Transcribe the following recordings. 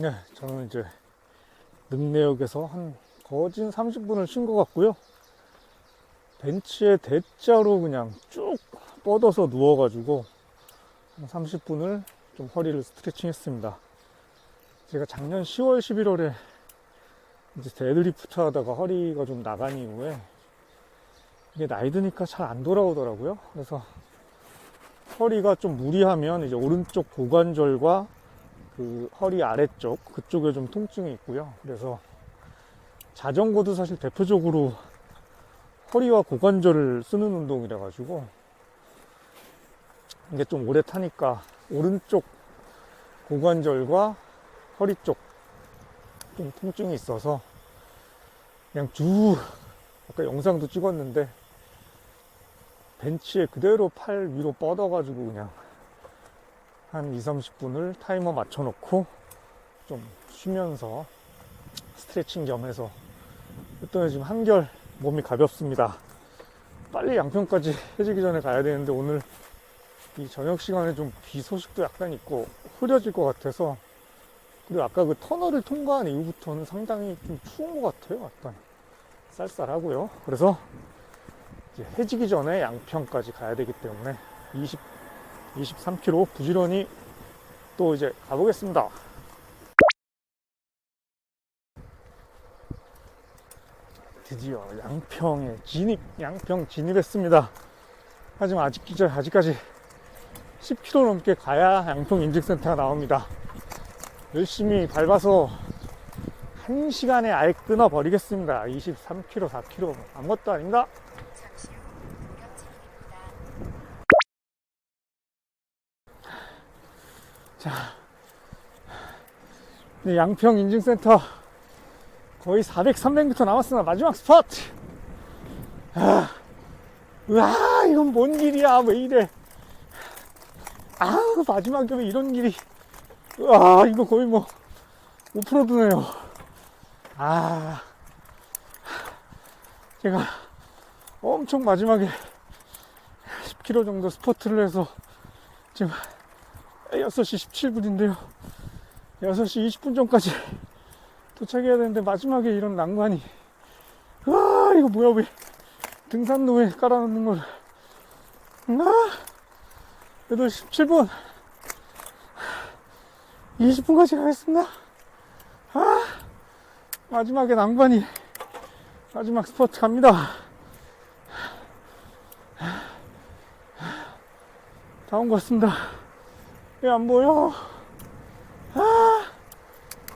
네, 저는 이제 능내역에서 한 거진 30분을 쉰 것 같고요. 벤치에 대자로 그냥 쭉 뻗어서 누워가지고 한 30분을 좀 허리를 스트레칭 했습니다. 제가 작년 10월, 11월에 이제 데드리프트 하다가 허리가 좀 나간 이후에 이게 나이 드니까 잘 안 돌아오더라고요. 그래서 허리가 좀 무리하면 이제 오른쪽 고관절과 그 허리 아래쪽 그쪽에 좀 통증이 있고요. 그래서 자전거도 사실 대표적으로 허리와 고관절을 쓰는 운동이라 가지고 이게 좀 오래 타니까 오른쪽 고관절과 허리 쪽 좀 통증이 있어서 그냥 쭉 아까 영상도 찍었는데 벤치에 그대로 팔 위로 뻗어가지고 그냥 한 2, 30분을 타이머 맞춰놓고 좀 쉬면서 스트레칭 겸 해서 그랬더니 지금 한결 몸이 가볍습니다. 빨리 양평까지 해지기 전에 가야 되는데 오늘 이 저녁 시간에 좀 비 소식도 약간 있고 흐려질 것 같아서 그리고 아까 그 터널을 통과한 이후부터는 상당히 좀 추운 것 같아요. 약간 쌀쌀하고요. 그래서 해지기 전에 양평까지 가야 되기 때문에 20, 23km 부지런히 또 이제 가보겠습니다. 드디어 양평에 진입, 양평 진입했습니다. 하지만 아직, 아직까지 10km 넘게 가야 양평 인증센터가 나옵니다. 열심히 밟아서 1시간에 아예 끊어버리겠습니다. 23km, 4km 아무것도 아닙니다. 잠시 후 목적지입니다. 네, 양평 인증센터 거의 400, 300m 남았습니다. 마지막 스포트. 아, 으아, 이건 뭔 길이야? 왜 이래? 아우, 마지막에 왜 이런 길이? 와, 이거 거의 뭐 오프로드네요. 아, 제가 엄청 마지막에 10km 정도 스포트를 해서 지금 6시 17분인데요. 6시 20분 전까지 도착해야 되는데 마지막에 이런 난관이. 아 이거 뭐야 왜 등산로에 깔아놓는 걸. 아, 8시 17분. 20분까지 가겠습니다. 아 마지막에 난관이 마지막 스포트 갑니다. 다 온 것 같습니다 왜 안 보여 아,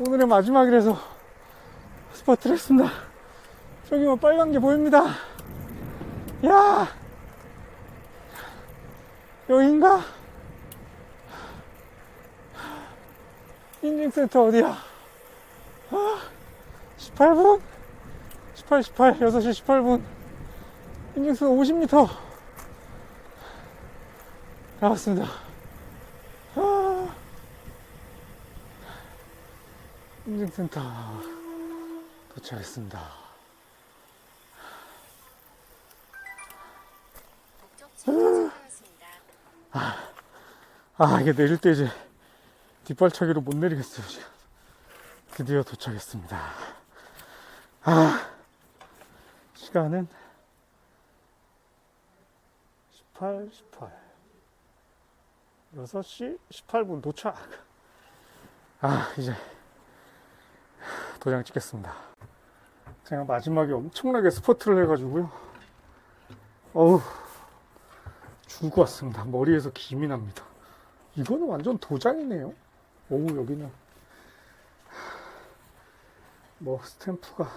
오늘의 마지막이라서 스포트를 했습니다. 저기 뭐 빨간 게 보입니다. 야, 여긴가? 인증센터 어디야? 아, 18분? 18, 18, 6시 18분. 인증센터 50m. 나왔습니다. 인증센터 도착했습니다. 도착하였습니다. 아, 이게 내릴 때 이제 뒷발차기로 못 내리겠어요, 지금. 드디어 도착했습니다. 아, 시간은 18, 18. 6시 18분 도착. 아, 이제 도장 찍겠습니다. 제가 마지막에 엄청나게 스포트를 해가지고요. 어우, 죽고 왔습니다. 머리에서 김이 납니다. 이거는 완전 도장이네요. 오, 여기는. 뭐, 스탬프가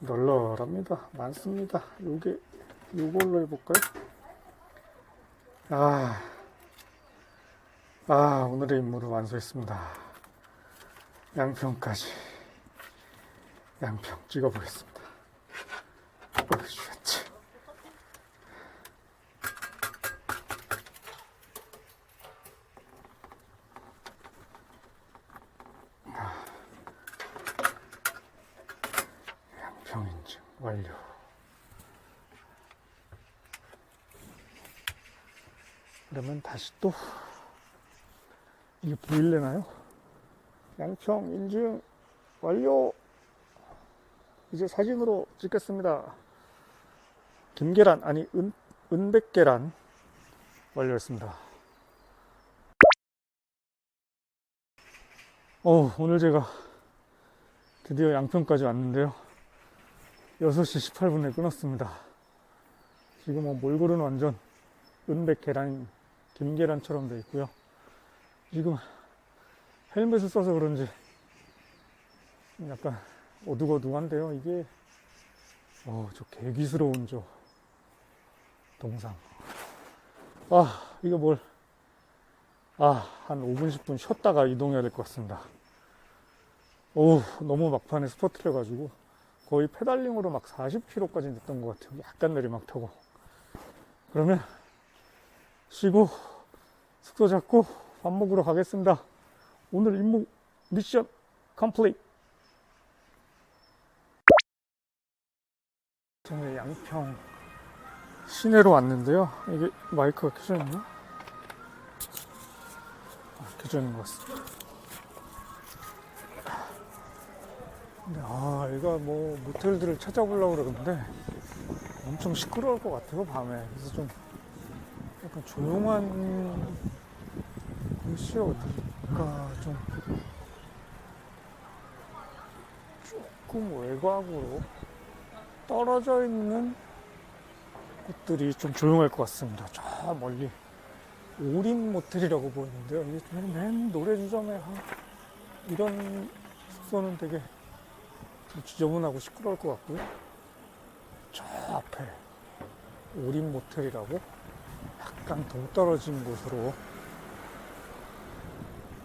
널널합니다. 많습니다. 요게, 요걸로 해볼까요? 아, 아, 오늘의 임무를 완수했습니다. 양평까지. 양평 찍어보겠습니다. 보여주셨지. 양평 인증 완료. 그러면 다시 또 이게 보일래나요? 양평 인증 완료. 이제 사진으로 찍겠습니다. 김계란 아니 은 은백계란 완료했습니다. 어 오늘 제가 드디어 양평까지 왔는데요. 6시 18분에 끊었습니다. 지금은 몰골은 완전 은백 계란, 김계란처럼 되어 있고요. 지금 헬멧을 써서 그런지 좀 약간 어두거두한데요. 이게 어, 저 개기스러운 저 동상. 아, 이거 뭘 아, 한 5분 10분 쉬었다가 이동해야 될 것 같습니다. 오, 너무 막판에 스포트를 해가지고 거의 페달링으로 막 40km까지 냈던 것 같아요. 약간 내리막 타고. 그러면 쉬고 숙소 잡고 밥 먹으러 가겠습니다. 오늘 임무 미션 컴플릿. 저는 양평 시내로 왔는데요. 이게 마이크가 켜져 있나? 아, 켜져 있는 것 같습니다. 근데 아, 얘가 뭐 모텔들을 찾아보려고 그러는데 엄청 시끄러울 것 같아요, 밤에. 그래서 좀 약간 조용한 곳이 어 딜까 좀 조금 외곽으로 떨어져 있는 곳들이 좀 조용할 것 같습니다. 저 멀리 오린 모텔이라고 보이는데요. 이게 맨, 맨 노래주점에 한 이런 숙소는 되게 좀 지저분하고 시끄러울 것 같고요. 저 앞에 오린 모텔이라고 약간 동떨어진 곳으로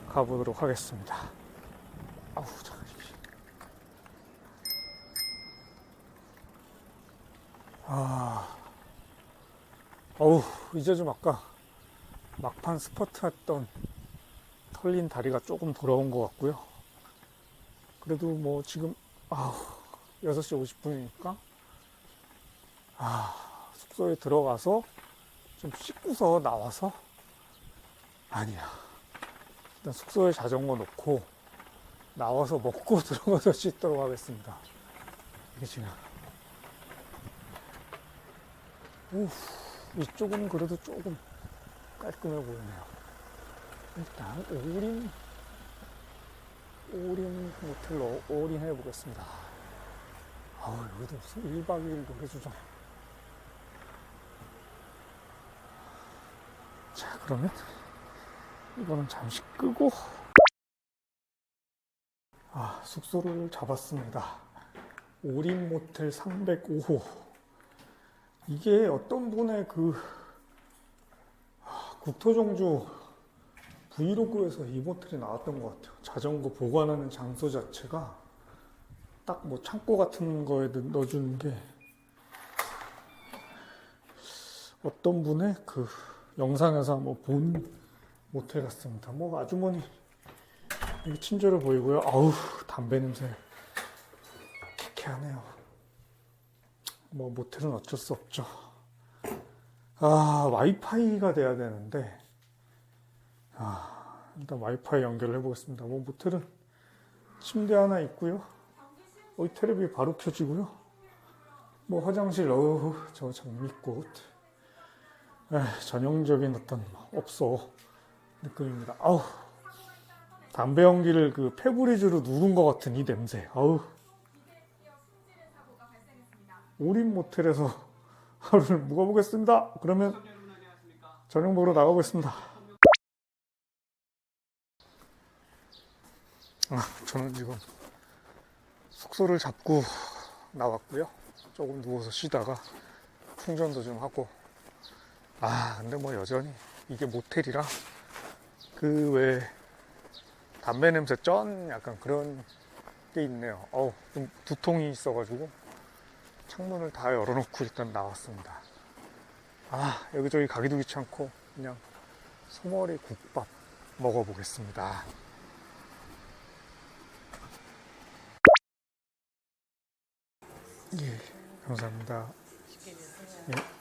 가보도록 하겠습니다. 아우. 아, 어우, 이제 좀 아까 막판 스퍼트 했던 털린 다리가 조금 돌아온 것 같고요. 그래도 뭐 지금, 아우, 6시 50분이니까, 아, 숙소에 들어가서 좀 씻고서 나와서, 아니야. 일단 숙소에 자전거 놓고, 나와서 먹고 들어가서 씻도록 하겠습니다. 이게 지금. 오, 이쪽은 그래도 조금 깔끔해 보이네요. 일단 오린 오린 모텔로 올인해 보겠습니다. 아 여기도 무슨 1박 2일 노래주점. 자 그러면 이거는 잠시 끄고 아 숙소를 잡았습니다. 오린 모텔 305호. 이게 어떤 분의 그 아, 국토종주 브이로그에서 이 모텔이 나왔던 것 같아요. 자전거 보관하는 장소 자체가 딱 뭐 창고 같은 거에 넣- 넣어주는 게 어떤 분의 그 영상에서 한번 본 모텔 같습니다. 뭐 아주머니 되게 친절해 보이고요. 아우 담배 냄새 쾌쾌하네요. 뭐 모텔은 어쩔 수 없죠. 아 와이파이가 돼야 되는데 아 일단 와이파이 연결을 해보겠습니다. 뭐 모텔은 침대 하나 있고요. 어, 이 테레비 바로 켜지고요. 뭐 화장실 어우 저 장미꽃 에, 전형적인 어떤 업소 느낌입니다. 아우 담배 연기를 그 페브리즈로 누른 것 같은 이 냄새. 아우 오린 모텔에서 하루를 묵어보겠습니다. 그러면 저녁 먹으러 나가보겠습니다. 아, 저는 지금 숙소를 잡고 나왔고요. 조금 누워서 쉬다가 충전도 좀 하고. 아, 근데 뭐 여전히 이게 모텔이라 그외 담배 냄새 쩐 약간 그런 게 있네요. 어우, 좀 두통이 있어가지고 창문을 다 열어놓고 일단 나왔습니다. 아, 여기저기 가기도 귀찮고 그냥 소머리 국밥 먹어보겠습니다. 예, 감사합니다. 예.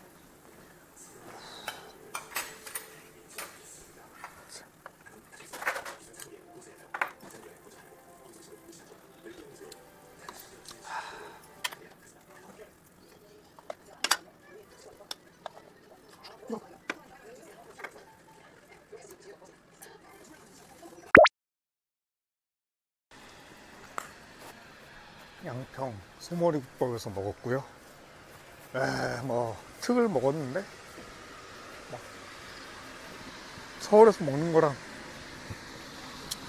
양평 소머리 국밥에서 먹었고요. 에, 뭐 특을 먹었는데 막 서울에서 먹는 거랑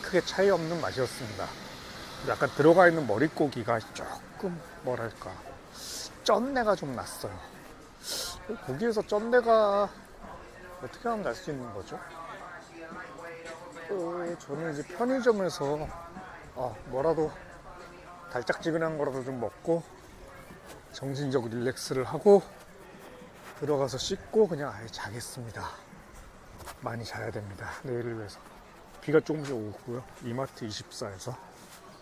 크게 차이 없는 맛이었습니다. 약간 들어가 있는 머릿고기가 조금 뭐랄까 쩐내가 좀 났어요. 고기에서 쩐내가 어떻게 하면 날 수 있는 거죠? 어, 저는 이제 편의점에서 어, 뭐라도 달짝지근한 거라도 좀 먹고 정신적 릴렉스를 하고 들어가서 씻고 그냥 아예 자겠습니다. 많이 자야 됩니다. 내일을 위해서. 비가 조금씩 오고 있고요. 이마트 24에서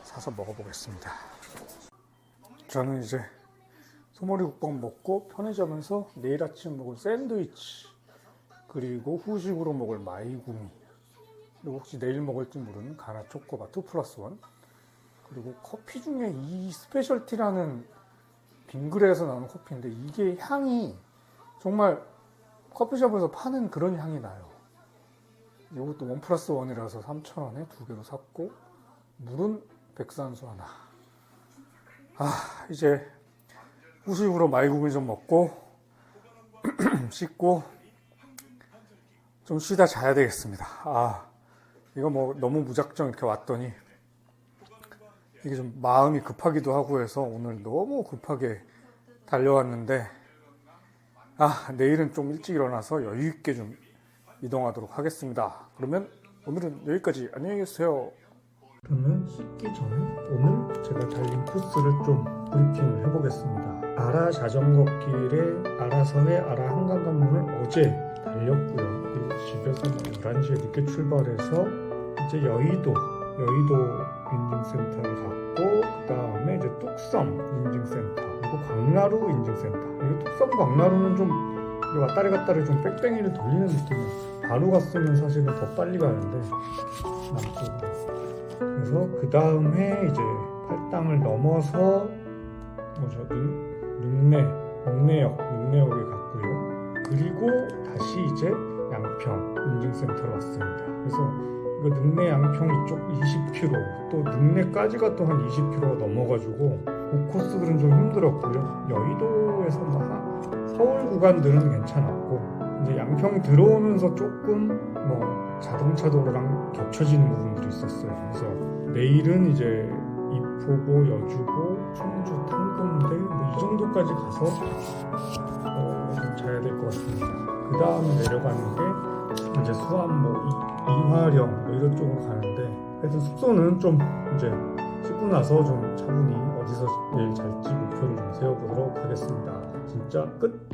사서 먹어보겠습니다. 저는 이제 소머리 국밥 먹고 편의점에서 내일 아침 먹을 샌드위치 그리고 후식으로 먹을 마이구미 그리고 혹시 내일 먹을지 모르는 가나 초코바 2 플러스 1 그리고 커피 중에 이 스페셜티라는 빙그레에서 나오는 커피인데 이게 향이 정말 커피숍에서 파는 그런 향이 나요. 이것도 원 플러스 원이라서 3,000원에 두 개로 샀고 물은 백산수 하나. 아 이제 후식으로 말국을 좀 먹고 씻고 좀 쉬다 자야 되겠습니다. 아 이거 뭐 너무 무작정 이렇게 왔더니 이게 좀 마음이 급하기도 하고 해서 오늘 너무 급하게 달려왔는데 아 내일은 좀 일찍 일어나서 여유 있게 좀 이동하도록 하겠습니다. 그러면 오늘은 여기까지 안녕히 계세요. 그러면 씻기 전에 오늘 제가 달린 코스를 좀 브리핑을 해보겠습니다. 아라 자전거 길에 아라서의 아라 한강 관문을 어제 달렸고요. 집에서 뭐 11시에 늦게 출발해서 이제 여의도 여의도 인증센터를 갔고 그 다음에 이제 뚝섬 인증센터 그리고 광나루 인증센터. 이거 뚝섬 광나루는 좀 왔다리 갔다리 좀 뺑뺑이를 돌리는 느낌이에요. 바로 갔으면 사실은 더 빨리 가는데 남쪽으로 그래서 그 다음에 이제 팔당을 넘어서 뭐죠? 능, 능내 능내역 능내역에 갔고요. 그리고 다시 이제 양평 인증센터로 왔습니다. 그래서 이거 능내 양평 이 쪽 20km 또 능내까지가 또 한 20km가 넘어가지고 그 코스들은 좀 힘들었고요. 여의도에서 뭐 하- 서울 구간들은 괜찮았고 이제 양평 들어오면서 조금 뭐 자동차 도로랑 겹쳐지는 부분들이 있었어요. 그래서 내일은 이제 이포고 여주고 충주 탄공대 뭐 이 정도까지 가서 어, 좀 자야 될 것 같습니다. 그 다음에 내려가는 게 이제 수암 뭐 이, 이화령 뭐 이런 쪽으로 가는데 하여튼 숙소는 좀 이제 씻고 나서 좀 차분히 어디서 내일 잘지 목표를 좀 세워보도록 하겠습니다. 진짜 끝!